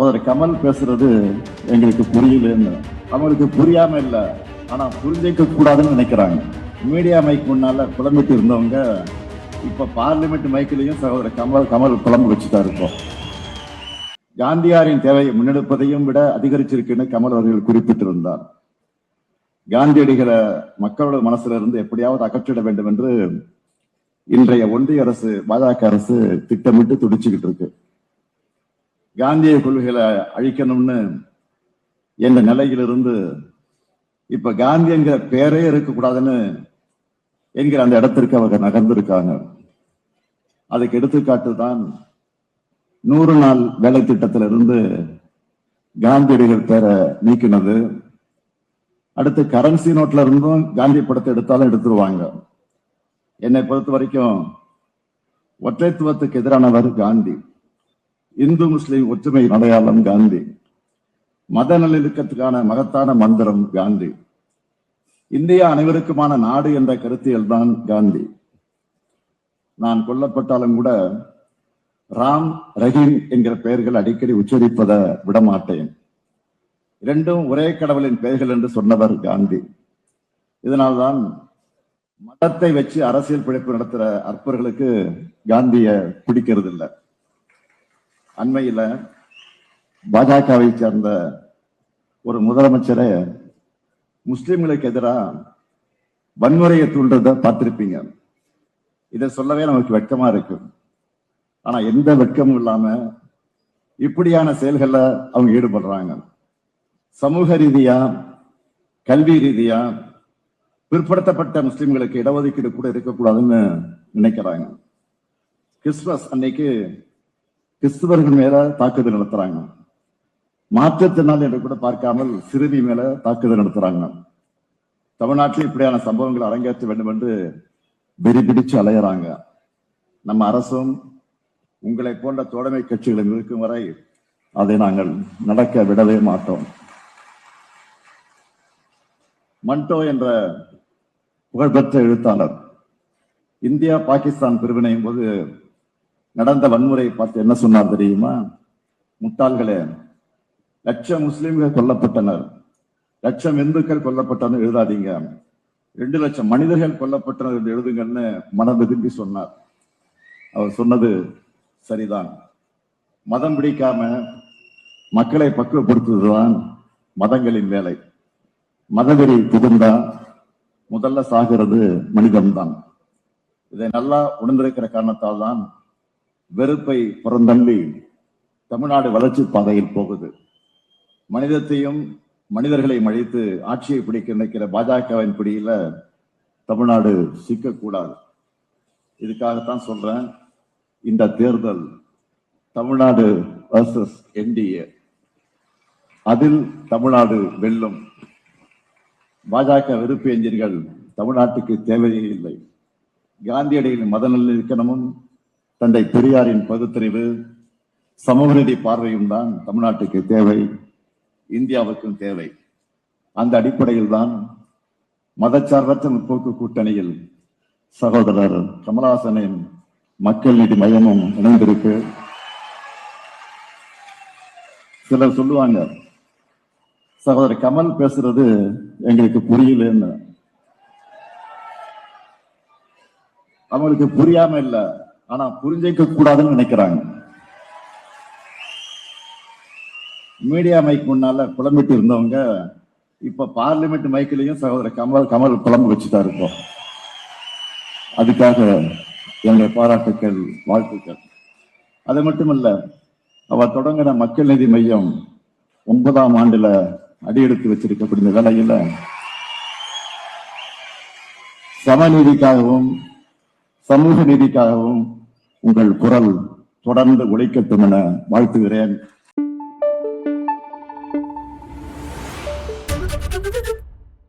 சகோதரர் கமல் பேசுறது எங்களுக்கு புரியலன்னு. அவங்களுக்கு புரியாம இல்ல. ஆனா புரிஞ்சிக்க கூடாதுன்னு நினைக்கிறாங்க. மீடியா மைக் முன்னால புலம்பிட்டு இருந்தவங்க இப்ப பார்லிமெண்ட் மைக்கிலையும் சகோதரர் கமல் கமல் புலம்பு வச்சுட்டா இருக்கோம் காந்தியாரின் தேவையை முன்னெடுப்பதையும் விட அதிகரிச்சிருக்குன்னு கமல் அவர்கள் குறிப்பிட்டிருந்தார். காந்தியடிகளை மக்களோட மனசுல இருந்து எப்படியாவது அகற்றிட வேண்டும் என்று இன்றைய ஒன்றிய அரசு பாஜக அரசு திட்டமிட்டு துடிச்சுக்கிட்டு இருக்கு. காந்திய கொள்கைகளை அழிக்கணும்னு என்ற நிலையிலிருந்து இப்ப காந்தி என்கிற பேரே இருக்கக்கூடாதுன்னு என்கிற அந்த இடத்திற்கு அவங்க நகர்ந்திருக்காங்க. அதுக்கு எடுத்துக்காட்டு தான் நூறு நாள் வேலை திட்டத்திலிருந்து காந்தியடிகள் பேரை நீக்கினது. அடுத்து கரன்சி நோட்ல இருந்தும் காந்தி படத்தை எடுத்தாலும் எடுத்துருவாங்க. என்னை பொறுத்த வரைக்கும் ஒற்றைத்துவத்துக்கு எதிரானவர் காந்தி. இந்து முஸ்லிம் ஒற்றுமை அடையாளம் காந்தி. மத நல்லிணக்கத்துக்கான மகத்தான மந்திரம் காந்தி. இந்தியா அனைவருக்குமான நாடு என்ற கருத்தியல் தான் காந்தி. நான் கொல்லப்பட்டாலும் கூட ராம் ரஹீம் என்கிற பெயர்கள் அடிக்கடி உச்சரிப்பதை விடமாட்டேன். இரண்டும் ஒரே கடவுளின் பெயர்கள் என்று சொன்னவர் காந்தி. இதனால்தான் மதத்தை வச்சு அரசியல் பிழைப்பு நடத்துகிற அற்பர்களுக்கு காந்திய பிடிக்கிறது இல்லை அண்மையில் பாஜகவை சேர்ந்த ஒரு முதலமைச்சரை முஸ்லிம்களுக்கு எதிராக வன்முறையை தூண்டுறத பார்த்துருப்பீங்க. இதை சொல்லவே நமக்கு வெட்கமா இருக்கு. ஆனா எந்த வெட்கமும் இல்லாம இப்படியான செயல்களில் அவங்க ஈடுபடுறாங்க. சமூக ரீதியா கல்வி ரீதியா பிற்படுத்தப்பட்ட முஸ்லிம்களுக்கு இடஒதுக்கீடு கூட இருக்கக்கூடாதுன்னு நினைக்கிறாங்க. கிறிஸ்மஸ் அன்னைக்கு கிறிஸ்துவர்கள் மேல தாக்குதல் நடத்துறாங்க. மாற்றத்தினால் என்று கூட பார்க்காமல் சிறுமி மேல தாக்குதல் நடத்துறாங்க. தமிழ்நாட்டில் இப்படியான சம்பவங்கள் அரங்கேற்ற வேண்டும் என்று வெறி பிடிச்சு அலையறாங்க. நம்ம அரசும் உங்களை போன்ற தோழமை கட்சிகளில் இருக்கும் வரை அதை நாங்கள் நடக்க விடவே மாட்டோம். மண்டோ என்ற புகழ்பெற்ற எழுத்தாளர் இந்தியா பாகிஸ்தான் பிரிவினையும் போது நடந்த வன்முறை பார்த்து என்ன சொன்னார் தெரியுமா? முட்டாள்களே லட்சம் முஸ்லிம்கள் கொல்லப்பட்டனர். லட்சம் இந்துக்கள் கொல்லப்பட்டனர் எழுதாதீங்க. ரெண்டு லட்சம் மனிதர்கள் கொல்லப்பட்டனர் என்று எழுதுங்கன்னு மனம் திரும்பி சொன்னார். அவர் சொன்னது சரிதான். மதம் பிடிக்காம மக்களை பக்குவப்படுத்துவதுதான் மதங்களின் வேலை. மதவெறி புகுந்தா முதல்ல சாகிறது மனிதன்தான் இதை நல்லா உணர்ந்திருக்கிற காரணத்தால் தான் வெறுப்பை புறந்தள்ளி தமிழ்நாடு வளர்ச்சி பாதையில் போகுது. மனிதத்தையும் மனிதர்களையும் அழைத்து ஆட்சியை பிடிக்க நினைக்கிற பாஜகவின் பிடியில தமிழ்நாடு சிக்கக்கூடாது. இதுக்காகத்தான் சொல்றேன். இந்த தேர்தல் தமிழ்நாடு வர்சஸ் என்டிஏ அதில் தமிழ்நாடு வெல்லும். பாஜக வெறுப்பு எஞ்சின்கள் தமிழ்நாட்டுக்கு தேவையே இல்லை. காந்தியடிகளின் மத நல்லிணக்கமும் தந்தை பெரியாரின் பகுத்தறிவு சமூகநீதி பார்வையும் தான் தமிழ்நாட்டுக்கு தேவை இந்தியாவுக்கும் தேவை. அந்த அடிப்படையில் தான் மதச்சார்பற்ற முற்போக்கு கூட்டணியில் சகோதரர் கமலஹாசனின் மக்கள் நீதி மையமும் இணைந்திருக்கு. சிலர் சொல்லுவாங்க சகோதரர் கமல் பேசுறது எங்களுக்கு புரியலன்னு. அவங்களுக்கு புரியாம இல்லை. ஆனா புரிஞ்சிக்க கூடாதுன்னு நினைக்கிறாங்க. மீடியா மைக் முன்னால புலம்பிட்டு இருந்தவங்க இப்ப பார்லிமெண்ட் மைக்கிலையும் சகோதரர் கமல் கமல் புலம்பு வச்சுட்டா இருப்போம் அதுக்காக என்னுடைய பாராட்டுக்கள் வாழ்த்துக்கள். அது மட்டுமல்ல அவர் தொடங்கின மக்கள் நீதி மையம் ஒன்பதாம் ஆண்டுல அடியெடுத்து வச்சிருக்கக்கூடிய வேலையில சமநீதிக்காகவும் சமூக நீதிக்காகவும் உங்கள் குரல் தொடர்ந்து உழைக்கட்டும் என வாழ்த்துகிறேன்.